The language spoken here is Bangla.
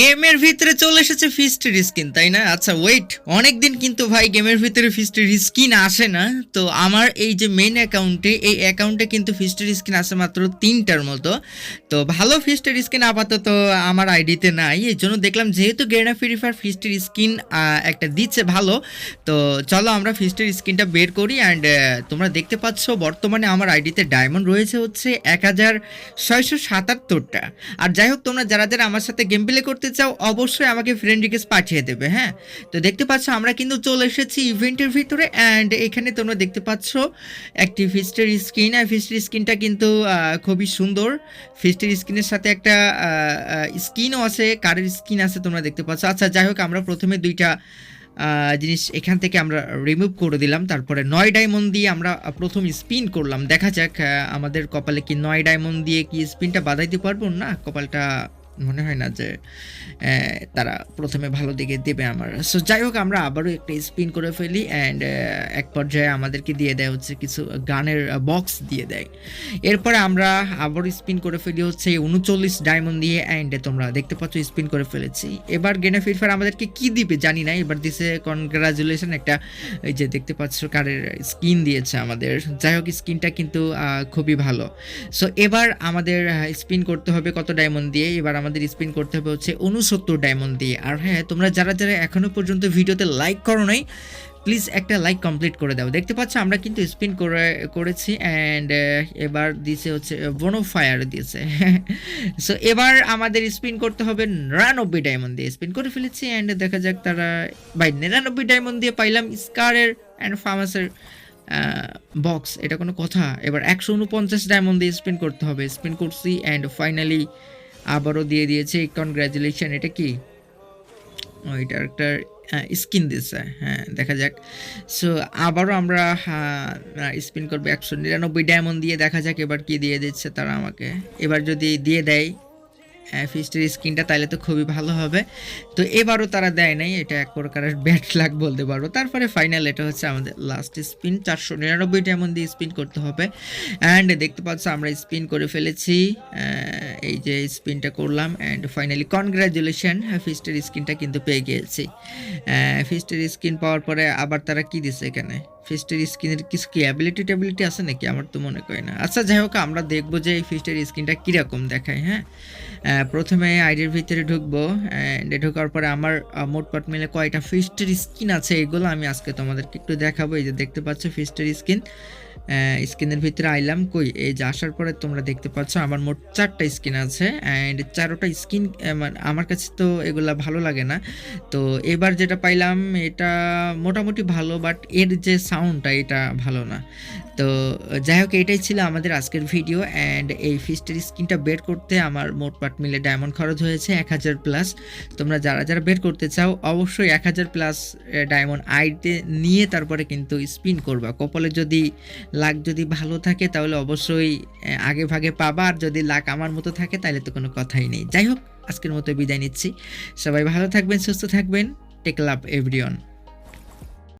গেমের ভিতরে চলে এসেছে ফিস্টের স্কিন তাই না? আচ্ছা ওয়েট অনেক দিন কিন্তু ভাই গেমের ভিতরে ফিস্টের স্কিন আসে না। তো আমার এই যে মেন অ্যাকাউন্টে এই অ্যাকাউন্টে কিন্তু ফিস্টের স্কিন আসে মাত্র তিনটার মতো। তো ভালো ফিস্টের স্কিন আপাতত আমার আইডিতে নাই। এই জন্য দেখলাম যেহেতু গেনা ফ্রি ফায়ার ফিস্টের স্কিন একটা দিচ্ছে ভালো, তো চলো আমরা ফিস্টের স্কিনটা বের করি। অ্যান্ড তোমরা দেখতে পাচ্ছ বর্তমানে আমার আইডিতে ডায়মন্ড রয়েছে হচ্ছে এক হাজার ছয়শো সাতাত্তরটা। আর যাই হোক, তোমরা যারা যারা আমার সাথে গেম প্লে করতে চাও, অবশ্যই আমাকে ফ্রেন্ড রিকোয়েস্ট পাঠিয়ে দেবে হ্যাঁ? তো দেখতে পাচ্ছ, আমরা কিন্তু চলে এসেছি ইভেন্টের ভিতরে অ্যান্ড এখানে তোমরা দেখতে পাচ্ছ একটি ফিস্টের স্ক্রিন আর ফিস্টের স্ক্রিনটা কিন্তু খুবই সুন্দর। ফিস্টের স্ক্রিনের সাথে একটা স্কিনও আছে, কারের স্কিন আছে তোমরা দেখতে পাচ্ছ। আচ্ছা যাই হোক, আমরা প্রথমে দুইটা জিনিস এখান থেকে আমরা রিমুভ করে দিলাম, তারপরে নয় ডায়মন্ড দিয়ে আমরা প্রথম স্পিন করলাম। দেখা যাক আমাদের কপালে কি নয় ডায়মন্ড দিয়ে কি স্পিনটা বাঁধাইতে পারব না? কপালটা মনে হয় না যে তারা প্রথমে ভালো দিকে দেবে আমার। সো যাই হোক, আমরা আবারও একটা স্পিন করে ফেলি অ্যান্ড এক পর্যায়ে আমাদেরকে দিয়ে দেয় হচ্ছে কিছু গানের বক্স দিয়ে দেয়। এরপরে আমরা আবারও স্পিন করে ফেলি হচ্ছে উনচল্লিশ ডায়মন্ড দিয়ে অ্যান্ড তোমরা দেখতে পাচ্ছ স্পিন করে ফেলেছি। এবার গেনে ফিরফার আমাদেরকে কি দিবে জানি না, এবার দিছে কনগ্রাচুলেশন একটা, এই যে দেখতে পাচ্ছ কারের স্কিন দিয়েছে আমাদের। যাই হোক স্কিনটা কিন্তু খুবই ভালো। সো এবার আমাদের স্পিন করতে হবে কত ডায়মন্ড দিয়ে, এবার আমাদের স্পিন করতে হবে হচ্ছে উনসত্তর ডায়মন্ড দিয়ে। আর হ্যাঁ তোমরা যারা যারা এখনও পর্যন্ত ভিডিওতে লাইক করো নাই প্লিজ একটা লাইক কমপ্লিট করে দাও। দেখতে পাচ্ছ, আমরা কিন্তু স্পিন করে, করেছি অ্যান্ড এবার দিয়েছে হচ্ছে বনো ফায়ার দিয়েছে সো এবার আমাদের স্পিন করতে হবে নিরানব্বই ডায়মন্ড দিয়ে। স্পিন করে ফেলেছি অ্যান্ড দেখা যাক তারা বাই নিরানব্বই ডায়মন্ড দিয়ে পাইলাম স্কারের অ্যান্ড ফার্মাসের বক্স এটা কোনো কথা। এবার একশো উনপঞ্চাশ ডায়মন্ড দিয়ে স্পিন করতে হবে। স্পিন করছি অ্যান্ড ফাইনালি আবারও দিয়ে দিয়েছে কনগ্রাচুলেশন এটা কি? ওইটার একটা স্কিন দিয়েছে হ্যাঁ দেখা যাক। সো আবারও আমরা স্পিন করব, একশো নিরানব্বই ডায়মন্ড দিয়ে, দেখা যাক এবার কি দিয়ে দিচ্ছে তারা আমাকে। এবার যদি দিয়ে দেয় ফিস্টের স্কিনটা তাহলে তো খুবই ভালো হবে। তো এবারও তারা দেয় নাই, এটা এক প্রকারের ব্যাট লাগ বলতে পারব তারপরে ফাইনাল এটা হচ্ছে আমাদের লাস্ট স্পিন চারশো নিরানব্বই ডায়মন্ড দিয়ে স্পিন করতে হবে। অ্যান্ড দেখতে পাচ্ছ আমরা স্পিন করে ফেলেছি। এই যে স্পিনটা করলাম অ্যান্ড ফাইনালি কনগ্রাচুলেশন ফিস্টের স্কিনটা কিন্তু পেয়ে গিয়েছি। ফিস্টের স্কিন পাওয়ার পরে আবার তারা কি দিছে এখানে? ফিস্টের স্কিনের কিছু কি অ্যাবিলিটি ট্যাবিলিটি আছে নাকি? আমার তো মনে করি না। আচ্ছা যাই হোক, আমরা দেখব যে এই ফিস্টের স্কিনটা কীরকম দেখায় হ্যাঁ? প্রথমে আইডির ভিতরে ঢুকবো ঢোকার পরে আমার মোটপাট মিলে কয়টা ফিস্টের স্কিন আছে, এগুলো আমি আজকে তোমাদেরকে একটু দেখাবো। এই যে দেখতে পাচ্ছ ফিস্টের স্কিন স্কিনের ভিতরে আইলাম কই? এই যে আসার পরে তোমরা দেখতে পাচ্ছ আমার মোট চারটা স্কিন আছে অ্যান্ড চারোটা স্কিন আমার কাছে তো এগুলা ভালো লাগে না। তো এবার যেটা পাইলাম, এটা মোটামুটি ভালো বাট এর যে সাউন্ডটা এটা ভালো না। তো যাই হোক, এটাই ছিল আমাদের আজকের ভিডিও অ্যান্ড এই ফিস্টের স্কিনটা বের করতে আমার মোট পাট মিলে ডায়মন্ড খরচ হয়েছে এক হাজার প্লাস তোমরা যারা যারা বের করতে চাও, অবশ্যই এক হাজার প্লাস ডায়মন্ড আইতে নিয়ে তারপরে কিন্তু স্পিন করবা। কপালে যদি লাক যদি ভালো থাকে তাহলে অবশ্যই আগে ভাগে পাবা। আর যদি লাক আমার মতো থাকে তাহলে তো কোনো কথাই নেই। যাই হোক, আজকের মতো বিদায় নিচ্ছি। সবাই ভালো থাকবেন, সুস্থ থাকবেন। টেক লাভ এভরিওয়ান